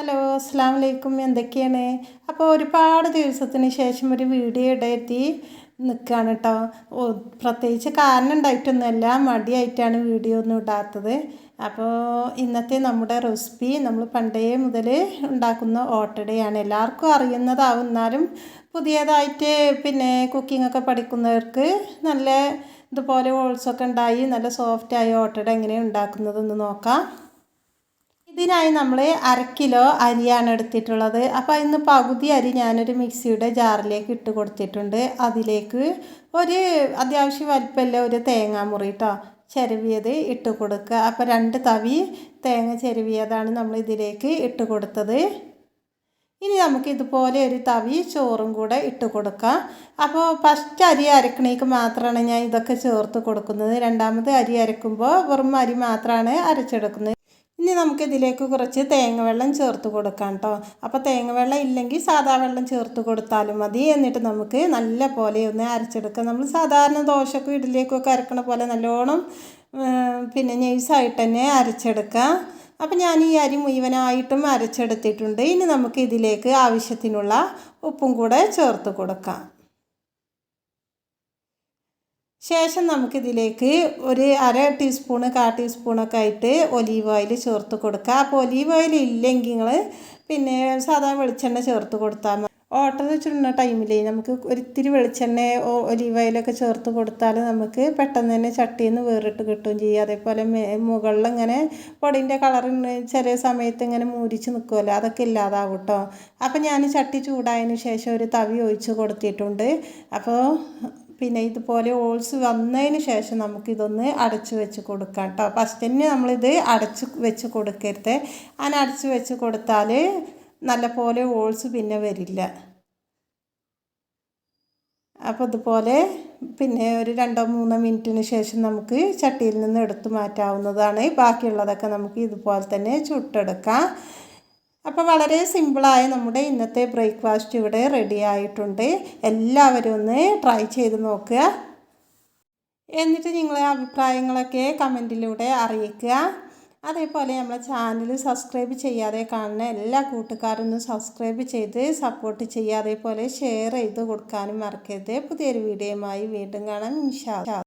Hello അസ്സാം വലൈക്കും എന്തൊക്കെയാണ്? അപ്പോൾ ഒരുപാട് ദിവസത്തിന് ശേഷം ഒരു വീഡിയോ ഇടയെത്തി നിൽക്കുകയാണ് കേട്ടോ പ്രത്യേകിച്ച് കാരണം ഉണ്ടായിട്ടൊന്നുമല്ല. മടിയായിട്ടാണ് വീഡിയോ ഒന്നും ഇടാത്തത്. അപ്പോൾ ഇന്നത്തെ നമ്മുടെ റെസിപ്പി നമ്മൾ പണ്ടേ മുതൽ ഉണ്ടാക്കുന്ന ഓട്ടടയാണ്. എല്ലാവർക്കും അറിയുന്നതാവും. എന്നാലും പുതിയതായിട്ട് പിന്നെ കുക്കിംഗ് ഒക്കെ പഠിക്കുന്നവർക്ക് നല്ല ഇതുപോലെ ഹോൾസൊക്കെ ഉണ്ടായി നല്ല സോഫ്റ്റായ ഓട്ടട എങ്ങനെയാണ് ഉണ്ടാക്കുന്നതെന്ന് നോക്കാം. ഇതിനായി നമ്മൾ അര കിലോ അരിയാണ് എടുത്തിട്ടുള്ളത്. അപ്പോൾ ഇന്ന് പകുതി അരി ഞാനൊരു മിക്സിയുടെ ജാറിലേക്ക് ഇട്ട് കൊടുത്തിട്ടുണ്ട്. അതിലേക്ക് ഒരു അത്യാവശ്യം വലിപ്പമല്ല ഒരു തേങ്ങാമുറി കേട്ടോ ചെരുവിയത് ഇട്ട് കൊടുക്കുക. അപ്പോൾ രണ്ട് തവി തേങ്ങ ചെരുവിയതാണ് നമ്മൾ ഇതിലേക്ക് ഇട്ട് കൊടുത്തത്. ഇനി നമുക്ക് ഇതുപോലെ ഒരു തവി ചോറും കൂടെ ഇട്ട് കൊടുക്കാം. അപ്പോൾ ഫസ്റ്റ് അരി അരക്കണേക്ക് മാത്രമാണ് ഞാൻ ഇതൊക്കെ ചേർത്ത് കൊടുക്കുന്നത്. രണ്ടാമത് അരി അരക്കുമ്പോൾ വെറും അരി മാത്രമാണ് അരച്ചെടുക്കുന്നത്. ഇനി നമുക്ക് ഇതിലേക്ക് കുറച്ച് തേങ്ങ വെള്ളം ചേർത്ത് കൊടുക്കാം കേട്ടോ. അപ്പോൾ തേങ്ങ വെള്ളം ഇല്ലെങ്കിൽ സാധാ വെള്ളം ചേർത്ത് കൊടുത്താലും മതി. എന്നിട്ട് നമുക്ക് നല്ല പോലെ ഒന്ന് അരച്ചെടുക്കാം. നമ്മൾ സാധാരണ ദോശക്കും ഇഡ്ഡലിയൊക്കെ അരക്കണ പോലെ നല്ലോണം പിന്നെ നെയ്സായിട്ട് തന്നെ അരച്ചെടുക്കാം. അപ്പം ഞാൻ ഈ അരി മുഴുവനായിട്ടും അരച്ചെടുത്തിട്ടുണ്ട്. ഇനി നമുക്ക് ഇതിലേക്ക് ആവശ്യത്തിനുള്ള ഉപ്പും കൂടെ ചേർത്ത് കൊടുക്കാം. ശേഷം നമുക്കിതിലേക്ക് ഒരു അര ടീസ്പൂൺ കാ ടീസ്പൂണൊക്കെ ആയിട്ട് ഒലീവ് ഓയിൽ ചേർത്ത് കൊടുക്കുക. അപ്പോൾ ഒലീവ് ഓയിൽ ഇല്ലെങ്കിൽ നിങ്ങൾ പിന്നെ സാധാരണ വെളിച്ചെണ്ണ ചേർത്ത് കൊടുത്താൽ മതി. ഓട്ടർ ചുടുന്ന ടൈമിൽ നമുക്ക് ഒരിത്തിരി വെളിച്ചെണ്ണ ഒലീവ് ഓയിലൊക്കെ ചേർത്ത് കൊടുത്താൽ നമുക്ക് പെട്ടെന്ന് തന്നെ ചട്ടിയിൽ നിന്ന് വേറിട്ട് കിട്ടുകയും ചെയ്യും. അതേപോലെ മുകളിൽ ഇങ്ങനെ പൊടിന്റെ കളർ ചെറിയ സമയത്ത് ഇങ്ങനെ മൂരിച്ച് നിൽക്കുമല്ലോ അതൊക്കെ ഇല്ലാതാവും കേട്ടോ. അപ്പോൾ ഞാൻ ചട്ടി ചൂടായതിന് ശേഷം ഒരു തവി ഒഴിച്ച് കൊടുത്തിട്ടുണ്ട്. അപ്പോൾ പിന്നെ ഇതുപോലെ ഓൾസ് വന്നതിന് ശേഷം നമുക്കിതൊന്ന് അടച്ചു വെച്ച് കൊടുക്കാം കേട്ടോ. ഫസ്റ്റ് തന്നെ നമ്മളിത് അടച്ച് വെച്ച് കൊടുക്കരുത്. അങ്ങനെ അടച്ച് വെച്ച് കൊടുത്താൽ നല്ല പോലെ ഓൾസ് പിന്നെ വരില്ല. അപ്പോൾ ഇതുപോലെ പിന്നെ ഒരു രണ്ടോ മൂന്നോ മിനിറ്റിന് ശേഷം നമുക്ക് ചട്ടിയിൽ നിന്ന് എടുത്തു മാറ്റാവുന്നതാണ്. ബാക്കിയുള്ളതൊക്കെ നമുക്ക് ഇതുപോലെ തന്നെ ചുട്ടെടുക്കാം. അപ്പോൾ വളരെ സിമ്പിളായ നമ്മുടെ ഇന്നത്തെ ബ്രേക്ക്ഫാസ്റ്റ് ഇവിടെ റെഡി ആയിട്ടുണ്ട്. എല്ലാവരും ഒന്ന് ട്രൈ ചെയ്ത് നോക്കുക. എന്നിട്ട് നിങ്ങളെ അഭിപ്രായങ്ങളൊക്കെ കമന്റിലൂടെ അറിയിക്കുക. അതേപോലെ നമ്മളെ ചാനൽ സബ്സ്ക്രൈബ് ചെയ്യാതെ കാണുന്ന എല്ലാ കൂട്ടുകാരും ഒന്ന് സബ്സ്ക്രൈബ് ചെയ്ത് സപ്പോർട്ട് ചെയ്യുക അതേപോലെ ഷെയർ ചെയ്ത് കൊടുക്കാനും മറക്കരുത്. പുതിയൊരു വീഡിയോയുമായി വീണ്ടും കാണാം. ഇൻഷാ